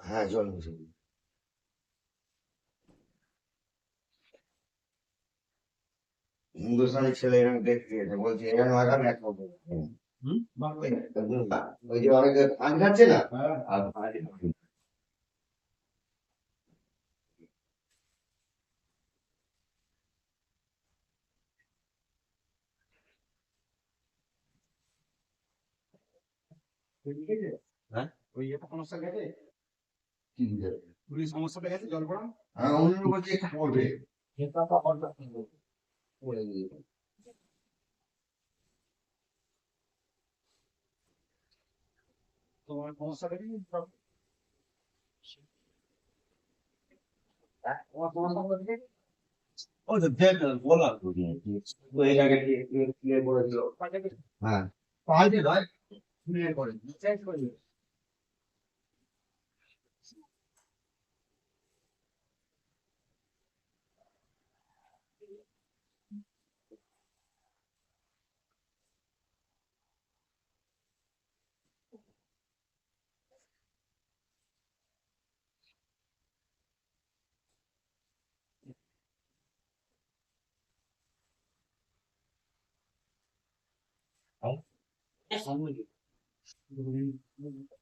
হ্যাঁ জল মিশে দিই। হিন্দুস্তানি ছেলে এরকম দেখতে গেছে বলছে এখানে আগাম এক বছর ওই যে অনেকে ধান খাচ্ছে না? আর হ্যাঁ? ওই এটা সমস্যা গেছে? কি? পুলিশ সমস্যাটা গেছে জল পড়া হ্যাঁ অন্য বলছে একটু পড়বে পড়ে গিয়ে তোমার সমস্যা গেছে তোমার সমস্যা গেছে ও তো দেখ বলা ওই জায়গায় ক্লিয়ার করে দিল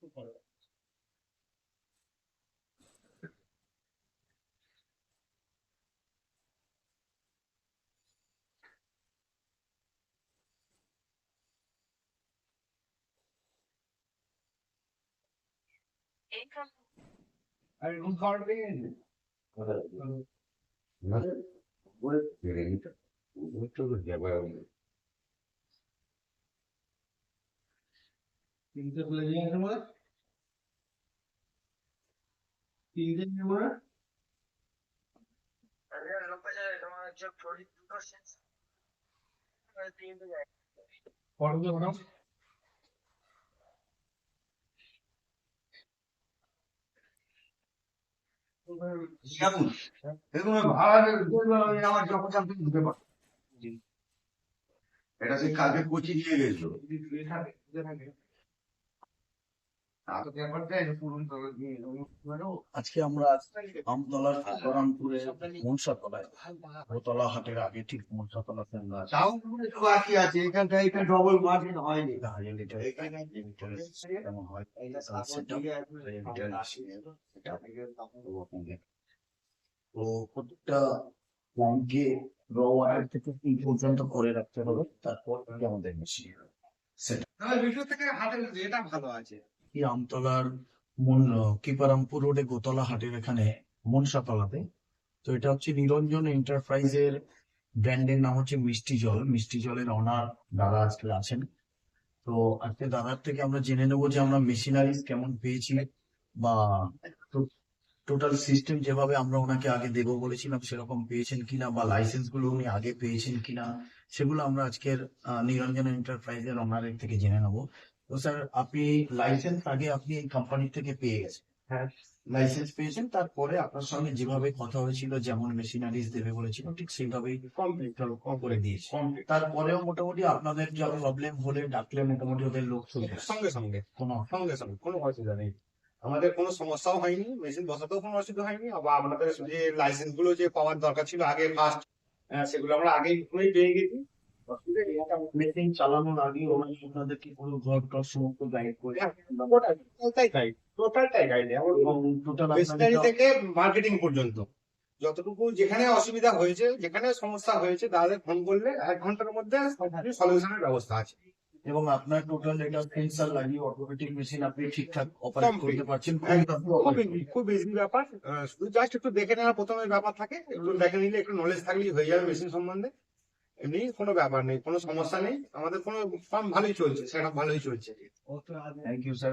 হ্যাঁ পাইতে নয় ক্লিয়ার করে চেঞ্জ করে দিও। আরে রুম খাওয়ার পেয়ে গেছে তিনটে প্লেন আছে মনে তিনটে নিয়ে মনে ফটো দিয়ে বানাও দেখুন দেখুন ওই ভাড়া বলল আমি আমার যখন চান তুমি ঢুকে পারো এটা সে কালকে কোচি দিয়ে গেছিল যদি শুয়ে থাকে শুয়ে থাকে তা তো ব্যাপারটা এটা পুরো করে দিয়ে দেবো আজকে আমরা আমতলার মনসাতলায় হাটের আগে ঠিক বাকি আছে এখানটা এটা ডবল মার্জিন হয়নি। হয়। তো প্রত্যেকটা র ওয়াটার থেকে এই পর্যন্ত করে রাখতে হবে তারপর আমাদের মেশিন সেটা ভিডিও থেকে হাতের এটা ভালো আছে। কি আমতলার মন কিপারামপুর রোডে গোতলা হাটের এখানে মনসাতলাতে তো এটা হচ্ছে নিরঞ্জন এন্টারপ্রাইজের ব্র্যান্ডের নাম হচ্ছে মিষ্টি জল। মিষ্টি জলের অনার দাদা আজকে আছেন। তো আজকে দাদার থেকে আমরা জেনে নেব যে আমরা মেশিনারিজ কেমন পেয়েছি বা টোটাল সিস্টেম যেভাবে আমরা ওনাকে আগে দেবো বলেছিলাম সেরকম পেয়েছেন কিনা বা লাইসেন্সগুলো উনি আগে পেয়েছেন কিনা, সেগুলো আমরা আজকের নিরঞ্জন এন্টারপ্রাইজের ওনারের থেকে জেনে নেব। তো স্যার আপনি লাইসেন্স আগে আপনি এই কোম্পানি থেকে পেয়ে গেছেন। হ্যাঁ। লাইসেন্স পেয়েছেন তারপরে আপনার সঙ্গে যেভাবে কথা হয়েছিল যেমন মেশিনারিজ দেবে বলেছিল ঠিক সেইভাবেই কমপ্লিট করে দিয়েছে। তারপরেও মোটামুটি আপনাদের যা প্রবলেম হলে ডাকলে মোটামুটি ওদের লোক চলে সঙ্গে সঙ্গে। কোনো সঙ্গে সঙ্গে। কোনো অসুবিধা নেই। আমাদের কোনো সমস্যাও হয়নি মেশিন বসাতেও কোনো অসুবিধা হয়নি আবার আমাদের যে লাইসেন্সগুলো যে পাওয়ার দরকার ছিল আগে ফার্স্ট সেগুলো আমরা আগেই পেয়ে গেছি। মেশিন চালানোর আগে ওরা আপনাদেরকে পুরো ঘর টর সমস্ত গাইড করে টোটালটাই গাইড টোটালটাই গাইড এবং টোটাল থেকে মার্কেটিং পর্যন্ত। যতটুকু যেখানে অসুবিধা হয়েছে যেখানে সমস্যা হয়েছে তাদের ফোন করলে এক ঘণ্টার মধ্যে সলিউশনের ব্যবস্থা আছে। এবং আপনার টোটাল এটা সেন্সার লাগিয়ে অটোমেটিক মেশিন আপনি ঠিকঠাক অপারেট করতে পারছেন খুব easy, খুব ইজি ব্যাপার। শুধু জাস্ট একটু দেখে নেওয়ার প্রথমে ব্যাপার থাকে একটু দেখে নিলে একটু নলেজ থাকলেই হয়ে যাবে মেশিন সম্বন্ধে। এমনি কোনো ব্যাপার নেই কোনো সমস্যা নেই আমাদের কোনো ফার্ম ভালোই চলছে সেটা ভালোই চলছে। Thank you sir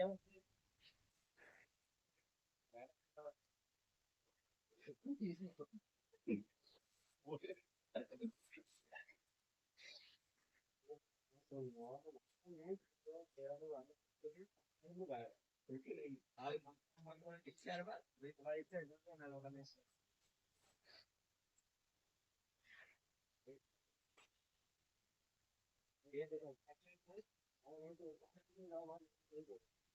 tem um.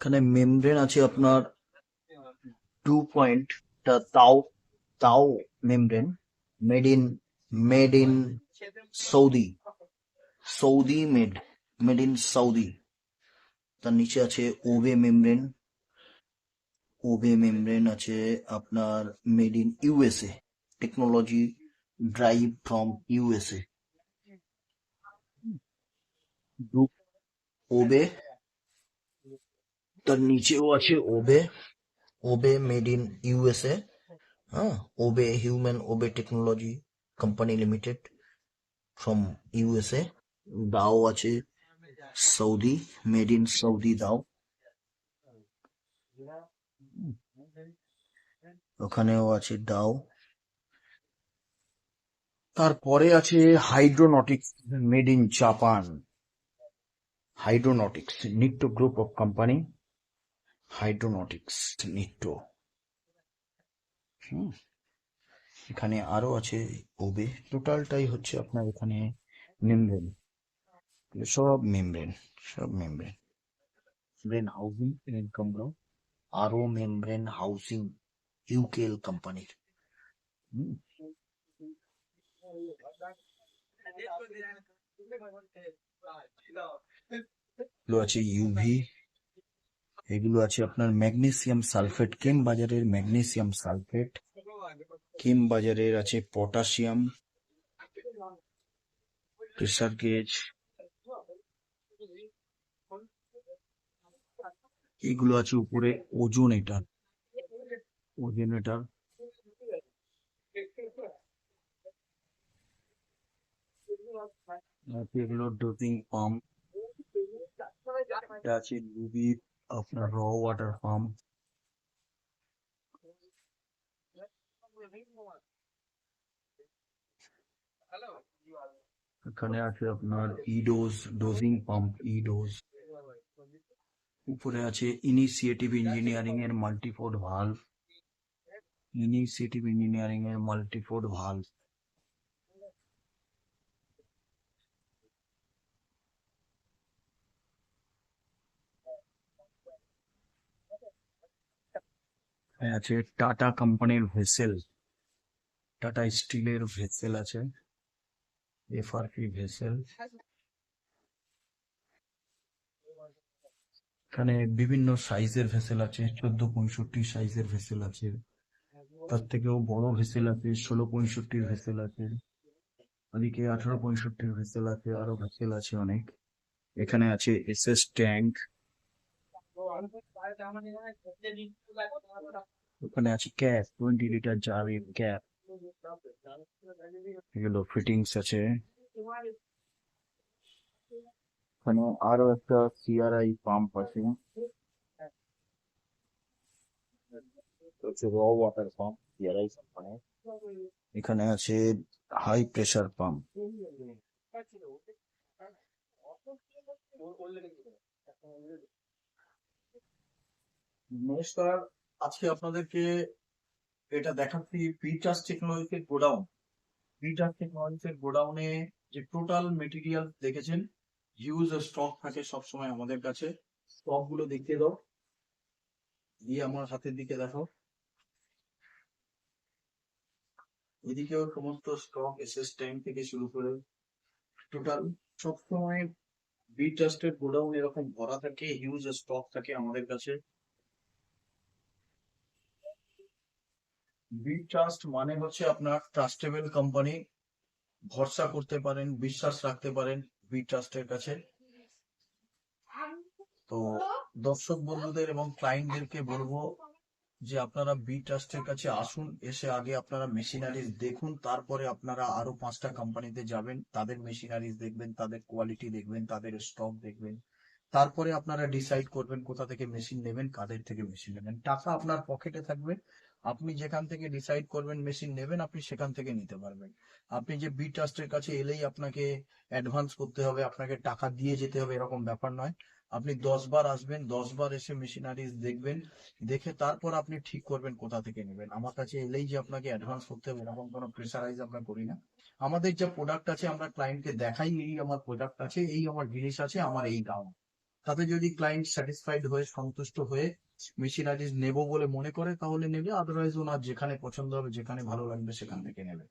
এখানে মেমব্রেন আছে আপনার টু পয়েন্ট তাও তাও membrane made in made in Saudi Saudi made made in Saudi তার নিচে আছে ওবে মেমব্রেন ওবে মেমব্রেন আছে আপনার made in USA technology drive from USA ওবে তার নিচেও আছে ওবে ওবে মেড ইন ইউএসএ হ্যাঁ ওবে human ওবে technology company limited from USA Dow আছে সৌদি মেড ইন সৌদি দাও। ওখানেও আছে ডাও তারপরে আছে Hydranautics made in Japan Hydranautics Nitto group of company Hydranautics Nitto এখানে আরও আছে ওবে। টোটালটাই হচ্ছে আপনার এখানে মেমব্রেন সব মেমব্রেন সব membrane membrane housing income membrane housing UKL কোম্পানির আছে ইউভি এগুলো আছে আপনার ম্যাগনেসিয়াম সালফেট কেম বাজারের ম্যাগনেসিয়াম সালফেট কেম বাজারের আছে পটাশিয়াম প্রেসার গেজ এগুলো আছে উপরে ওজন এটা। ওজেনেটার এগুলো ডোপিং পাম্প এটা আছে আপনার র ওয়াটার পাম্প এখানে আছে আপনার ইডোজ ডোজিং পাম্প ইডোজ উপরে আছে ইনিশিয়েটিভ ইঞ্জিনিয়ারিং এর মাল্টিফোড ভালভ ইনিশিয়েটিভ ইঞ্জিনিয়ারিং এর মাল্টিফোড ভালভ আছে টাটা কোম্পানির ভেসেল টাটা স্টিলের ভেসেল আছে। এফআরপি ভেসেল এখানে বিভিন্ন সাইজের ভেসেল আছে। চোদ্দ পঁয়ষট্টি সাইজের ভেসেল আছে। তার থেকেও বড় ভেসেল আছে, ষোলো পঁয়ষট্টির ভেসেল আছে। ওদিকে আঠারো পঁয়ষট্টির ভেসেল আছে, আরও ভেসেল আছে অনেক। এখানে আছে এস এস ট্যাঙ্ক ওখানে আছে ক্যাপ টোয়েন্টি লিটার জারের ক্যাপ এগুলো ফিটিংস আছে। এখানে আরও একটা সিআরআই পাম্প আছে হচ্ছে র ওয়াটার পাম্প কোম্পানি এখানে আছে হাই প্রেসার পাম্প নমস্কার, আজকে আপনাদেরকে এটা দেখাচ্ছি পিটাস টেকনোলজির গোডাউন পিটাস টেকনোলজির গোডাউনে যে টোটাল মেটেরিয়াল দেখেছেন হিউজ স্টক থাকে সবসময় আমাদের কাছে। স্টকগুলো দেখিয়ে দাও। দিয়ে আমার হাতের দিকে দেখো। এদিকেও সমস্ত স্টক এসএস টাইম থেকে শুরু করে টোটাল সবসময় বি ট্রাস্টের গোডাউন এরকম ভরা থাকে হিউজ স্টক থাকে আমাদের কাছে। বি ট্রাস্ট মানে হচ্ছে আপনার ট্রাস্টেবল কোম্পানি ভরসা করতে পারেন, বিশ্বাস রাখতে পারেন বি ট্রাস্টের কাছে। তো দর্শক বন্ধুদের এবং ক্লায়েন্টদেরকে বলব যে আপনারা বি ট্রাস্টের কাছে আসুন, এসে আগে আপনারা মেশিনারিজ দেখুন, তারপরে আপনারা আরও পাঁচটা কোম্পানিতে যাবেন, তাদের মেশিনারিজ দেখবেন, তাদের কোয়ালিটি দেখবেন, তাদের স্টক দেখবেন, তারপরে আপনারা ডিসাইড করবেন কোথা থেকে মেশিন নেবেন, কাদের থেকে মেশিন নেবেন। টাকা আপনার পকেটে থাকবে, আপনি যেখান থেকে ডিসাইড করবেন মেশিন নেবেন, আপনি সেখান থেকে নিতে পারবেন। আপনি যে বি ট্রাস্টের কাছে এলেই আপনাকে অ্যাডভান্স করতে হবে, আপনাকে টাকা দিয়ে যেতে হবে, এরকম ব্যাপার নয়। আপনি দশ বার আসবেন, দশ বার এসে মেশিনারিজ দেখবেন, দেখে তারপর আপনি ঠিক করবেন কোথা থেকে নেবেন। আমার কাছে এলেই যে আপনাকে অ্যাডভান্স করতে হবে, এরকম কোনো প্রেসারাইজ আমরা করি না। আমাদের যে প্রোডাক্ট আছে, আমরা ক্লায়েন্টকে দেখাই, এই আমার প্রোডাক্ট আছে, এই আমার জিনিস আছে, আমার এই দাম। তাতে যদি ক্লায়েন্ট স্যাটিসফাইড হয়ে, সন্তুষ্ট হয়ে মেশিনারিজ নেব বলে মনে করে, তাহলে নেবে আদারওয়াইজ ওনার যেখানে পছন্দ হবে, যেখানে ভালো লাগবে, সেখান থেকে নেবে।